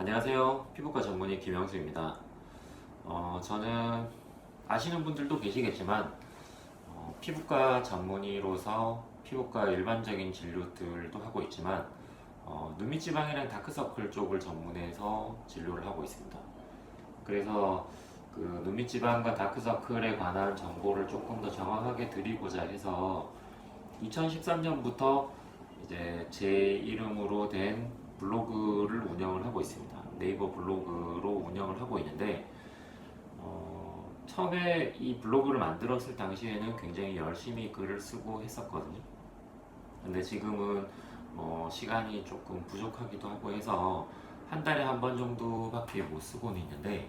안녕하세요. 피부과 전문의 김영수입니다. 어, 저는 아시는 분들도 계시겠지만 어, 피부과 전문의로서 피부과 일반적인 진료들도 하고 있지만 어, 눈밑지방이랑 다크서클 쪽을 전문해서 진료를 하고 있습니다. 그래서 그 눈밑지방과 다크서클에 관한 정보를 조금 더 정확하게 드리고자 해서 2013년부터 이제 제 이름으로 된 블로그를 운영을 하고 있습니다. 네이버 블로그로 운영을 하고 있는데 어, 처음에 이 블로그를 만들었을 당시에는 굉장히 열심히 글을 쓰고 했었거든요. 근데 지금은 뭐 시간이 조금 부족하기도 하고 해서 한 달에 한 번 정도밖에 못 쓰고는 있는데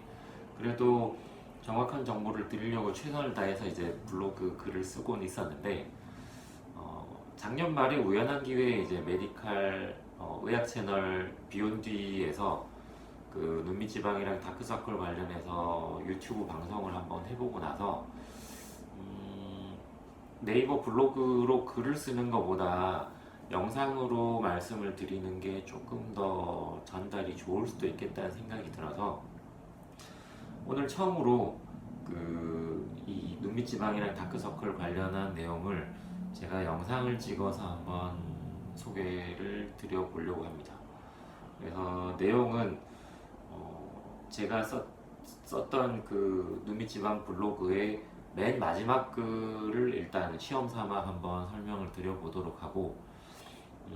그래도 정확한 정보를 드리려고 최선을 다해서 이제 블로그 글을 쓰고는 있었는데 어, 작년 말에 우연한 기회에 이제 메디칼 어, 의학 채널 비욘디에서 그 눈밑지방이랑 다크서클 관련해서 유튜브 방송을 한번 해보고 나서 음, 네이버 블로그로 글을 쓰는 것보다 영상으로 말씀을 드리는 게 조금 더 전달이 좋을 수도 있겠다는 생각이 들어서 오늘 처음으로 그이 눈밑지방이랑 다크서클 관련한 내용을 제가 영상을 찍어서 한번 소개를 드려보려고 합니다. 그래서 내용은 어, 제가 썼, 썼던 그 눈밑지방 블로그의 맨 마지막 글을 일단 시험 삼아 한번 설명을 드려보도록 하고 음,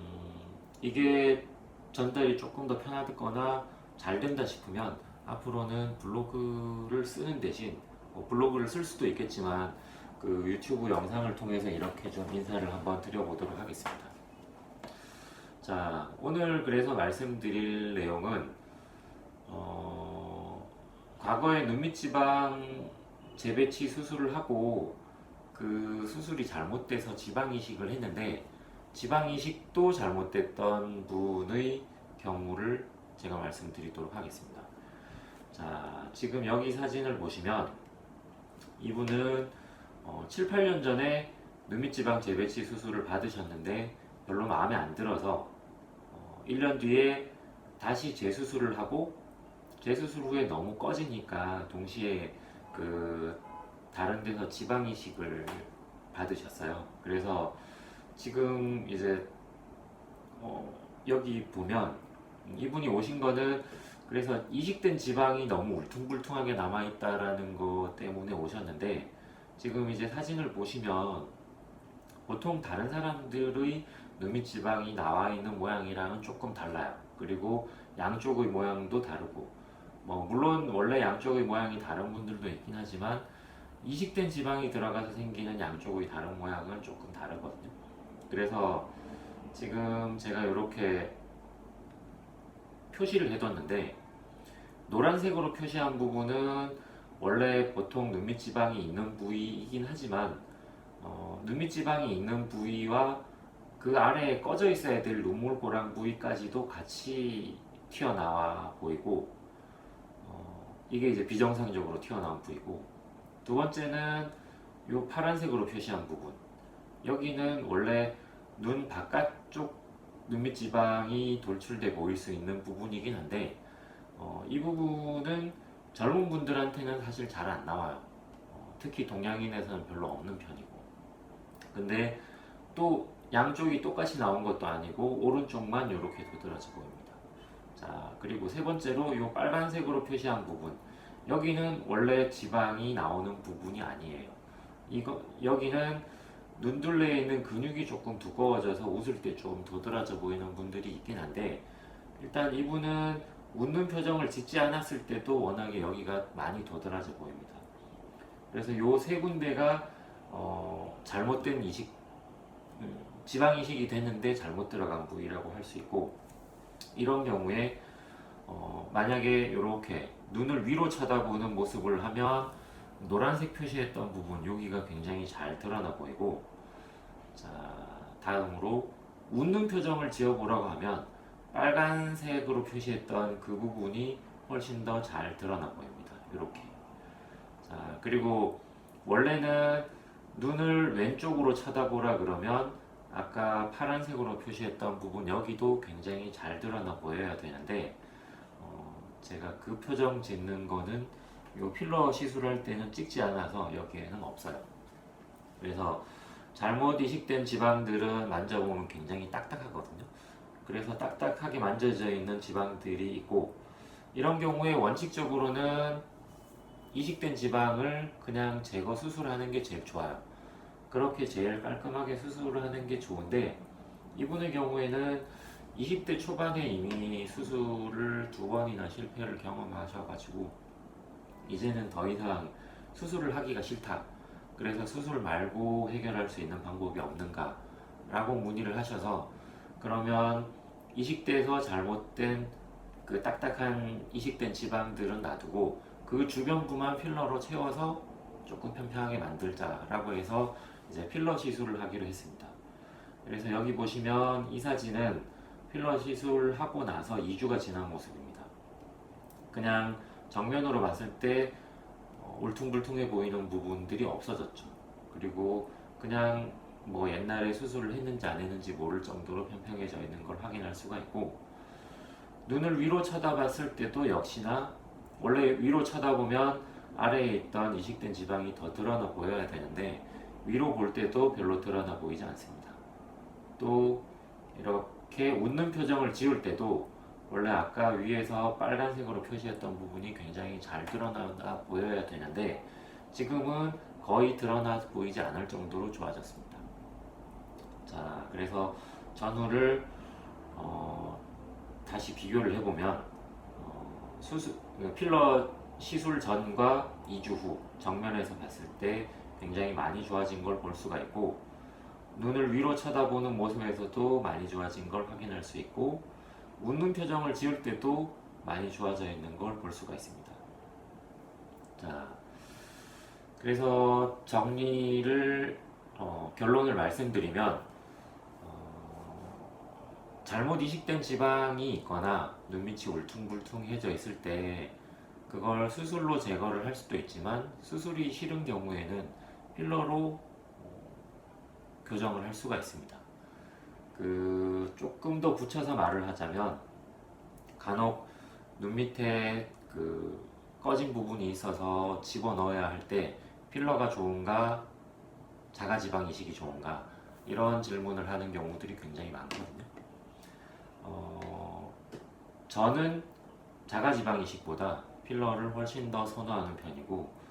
이게 전달이 조금 더 편하거나 잘 된다 싶으면 앞으로는 블로그를 쓰는 대신 뭐 블로그를 쓸 수도 있겠지만 그 유튜브 영상을 통해서 이렇게 좀 인사를 한번 드려보도록 하겠습니다. 자, 오늘 그래서 말씀드릴 내용은 어, 과거에 눈밑지방 재배치 수술을 하고 그 수술이 잘못돼서 지방 이식을 했는데 지방 이식도 잘못됐던 분의 경우를 제가 말씀드리도록 하겠습니다. 자, 지금 여기 사진을 보시면 이분은 어, 7, 8년 전에 눈밑지방 재배치 수술을 받으셨는데 별로 마음에 안 들어서 어, 1년 뒤에 다시 재수술을 하고 재수술 후에 너무 꺼지니까 동시에 그 다른 데서 지방 이식을 받으셨어요. 그래서 지금 이제 어, 여기 보면 이분이 오신 거는 그래서 이식된 지방이 너무 울퉁불퉁하게 남아있다라는 것 때문에 오셨는데 지금 이제 사진을 보시면 보통 다른 사람들의 눈밑 지방이 나와 있는 모양이랑은 조금 달라요. 그리고 양쪽의 모양도 다르고 뭐 물론 원래 양쪽의 모양이 다른 분들도 있긴 하지만 이식된 지방이 들어가서 생기는 양쪽의 다른 모양은 조금 다르거든요. 그래서 지금 제가 이렇게 표시를 해뒀는데 노란색으로 표시한 부분은 원래 보통 눈밑 지방이 있는 부위이긴 하지만 어, 눈밑 지방이 있는 부위와 그 아래에 꺼져 있어야 될 눈물고랑 부위까지도 같이 튀어나와 보이고 어, 이게 이제 비정상적으로 튀어나온 부위고 두 번째는 이 파란색으로 표시한 부분 여기는 원래 눈 바깥쪽 눈밑 지방이 돌출돼 보일 수 있는 부분이긴 한데 어, 이 부분은 젊은 분들한테는 사실 잘 안 나와요. 어, 특히 동양인에서는 별로 없는 편이고. 근데 또 양쪽이 똑같이 나온 것도 아니고 오른쪽만 이렇게 도드라져 보입니다. 자 그리고 세 번째로 이 빨간색으로 표시한 부분 여기는 원래 지방이 나오는 부분이 아니에요. 이거 여기는 눈둘레에 있는 근육이 조금 두꺼워져서 웃을 때 좀 도드라져 보이는 분들이 있긴 한데 일단 이분은 웃는 표정을 짓지 않았을 때도 워낙에 여기가 많이 도드라져 보입니다. 그래서 요 세 군데가 어, 잘못된 이식 음, 지방 이식이 됐는데 잘못 들어간 부위라고 할 수 있고 이런 경우에 어, 만약에 이렇게 눈을 위로 쳐다보는 모습을 하면 노란색 표시했던 부분 여기가 굉장히 잘 드러나 보이고 자 다음으로 웃는 표정을 지어보라고 하면 빨간색으로 표시했던 그 부분이 훨씬 더 잘 드러나 보입니다. 이렇게. 자 그리고 원래는 눈을 왼쪽으로 쳐다보라 그러면 아까 파란색으로 표시했던 부분 여기도 굉장히 잘 드러나 보여야 되는데 어, 제가 그 표정 짓는 거는 요 필러 시술할 때는 찍지 않아서 여기에는 없어요. 그래서 잘못 이식된 지방들은 만져보면 굉장히 딱딱하거든요. 그래서 딱딱하게 만져져 있는 지방들이 있고 이런 경우에 원칙적으로는 이식된 지방을 그냥 제거 수술하는 게 제일 좋아요. 그렇게 제일 깔끔하게 수술을 하는 게 좋은데 이분의 경우에는 20대 초반에 이미 수술을 두 번이나 실패를 경험하셔가지고 이제는 더 이상 수술을 하기가 싫다. 그래서 수술 말고 해결할 수 있는 방법이 없는가? 라고 문의를 하셔서 그러면 이식돼서 잘못된 그 딱딱한 이식된 지방들은 놔두고 그 주변부만 필러로 채워서 조금 평평하게 만들자라고 해서 이제 필러 시술을 하기로 했습니다. 그래서 여기 보시면 이 사진은 필러 시술하고 나서 2주가 지난 모습입니다. 그냥 정면으로 봤을 때 어, 울퉁불퉁해 보이는 부분들이 없어졌죠. 그리고 그냥 뭐 옛날에 수술을 했는지 안 했는지 모를 정도로 평평해져 있는 걸 확인할 수가 있고 눈을 위로 쳐다봤을 때도 역시나 원래 위로 쳐다보면 아래에 있던 이식된 지방이 더 드러나 보여야 되는데 위로 볼 때도 별로 드러나 보이지 않습니다. 또 이렇게 웃는 표정을 지을 때도 원래 아까 위에서 빨간색으로 표시했던 부분이 굉장히 잘 드러나 보여야 되는데 지금은 거의 드러나 보이지 않을 정도로 좋아졌습니다. 자, 그래서 전후를 어, 다시 비교를 해보면 어, 수술 필러 시술 전과 2주 후 정면에서 봤을 때 굉장히 많이 좋아진 걸 볼 수가 있고 눈을 위로 쳐다보는 모습에서도 많이 좋아진 걸 확인할 수 있고 웃는 표정을 지을 때도 많이 좋아져 있는 걸 볼 수가 있습니다. 자, 그래서 정리를 어, 결론을 말씀드리면 어, 잘못 이식된 지방이 있거나 눈밑이 울퉁불퉁해져 있을 때 그걸 수술로 제거를 할 수도 있지만 수술이 싫은 경우에는 필러로 어, 교정을 할 수가 있습니다. 그 조금 더 붙여서 말을 하자면 간혹 눈 밑에 그 꺼진 부분이 있어서 집어 넣어야 할 때 필러가 좋은가 자가 지방 이식이 좋은가 이런 질문을 하는 경우들이 굉장히 많거든요. 어, 저는 자가 지방 이식보다 필러를 훨씬 더 선호하는 편이고 어,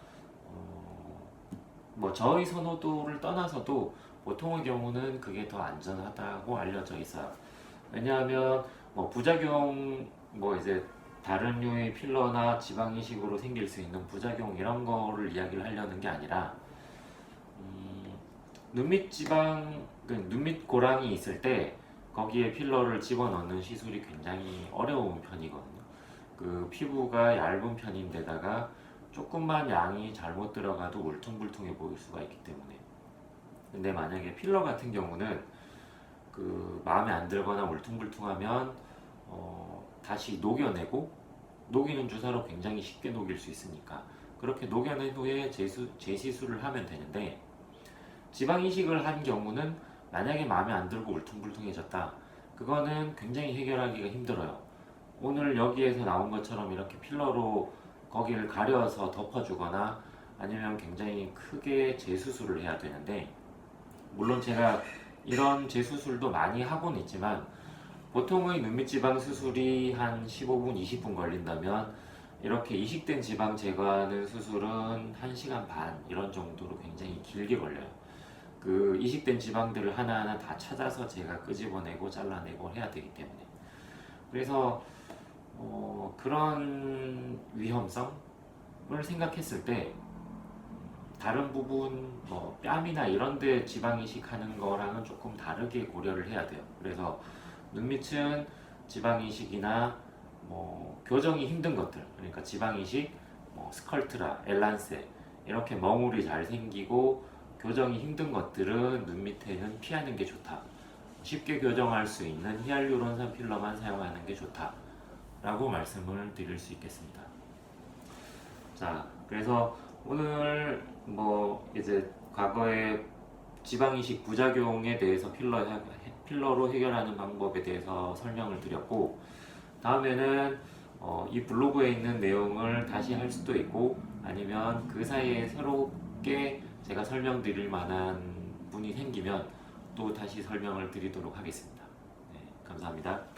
뭐 저의 선호도를 떠나서도 보통의 경우는 그게 더 안전하다고 알려져 있어요. 왜냐하면 뭐 부작용 뭐 이제 다른 류의 필러나 지방 이식으로 생길 수 있는 부작용 이런 거를 이야기를 하려는 게 아니라 음, 눈밑 지방 그 눈밑 고랑이 있을 때 거기에 필러를 집어넣는 시술이 굉장히 어려운 편이거든요. 그 피부가 얇은 편인데다가 조금만 양이 잘못 들어가도 울퉁불퉁해 보일 수가 있기 때문에. 근데 만약에 필러 같은 경우는 그 마음에 안 들거나 울퉁불퉁하면 어, 다시 녹여내고 녹이는 주사로 굉장히 쉽게 녹일 수 있으니까 그렇게 녹여낸 후에 재수, 재시술을 하면 되는데 지방 이식을 한 경우는 만약에 마음에 안 들고 울퉁불퉁해졌다 그거는 굉장히 해결하기가 힘들어요. 오늘 여기에서 나온 것처럼 이렇게 필러로 거기를 가려서 덮어주거나 아니면 굉장히 크게 재수술을 해야 되는데 물론 제가 이런 재수술도 많이 하고는 있지만 보통의 눈밑 지방 수술이 한 15분, 20분 걸린다면 이렇게 이식된 지방 제거하는 수술은 1시간 반 이런 정도로 굉장히 길게 걸려요. 그 이식된 지방들을 하나하나 다 찾아서 제가 끄집어내고 잘라내고 해야 되기 때문에 그래서 어, 그런 위험성을 생각했을 때 다른 부분 뭐 뺨이나 이런데 지방 이식하는 거랑은 조금 다르게 고려를 해야 돼요. 그래서 눈 밑은 지방 이식이나 뭐 교정이 힘든 것들 그러니까 지방 이식, 뭐 스컬트라, 엘란세 이렇게 멍울이 잘 생기고 교정이 힘든 것들은 눈 밑에는 피하는 게 좋다. 쉽게 교정할 수 있는 히알루론산 필러만 사용하는 게 좋다 라고 말씀을 드릴 수 있겠습니다. 자, 그래서 오늘 뭐 이제 과거에 지방 이식 부작용에 대해서 필러 필러로 해결하는 방법에 대해서 설명을 드렸고 다음에는 어, 이 블로그에 있는 내용을 다시 할 수도 있고 아니면 그 사이에 새롭게 제가 설명드릴 만한 분이 생기면 또 다시 설명을 드리도록 하겠습니다. 네, 감사합니다.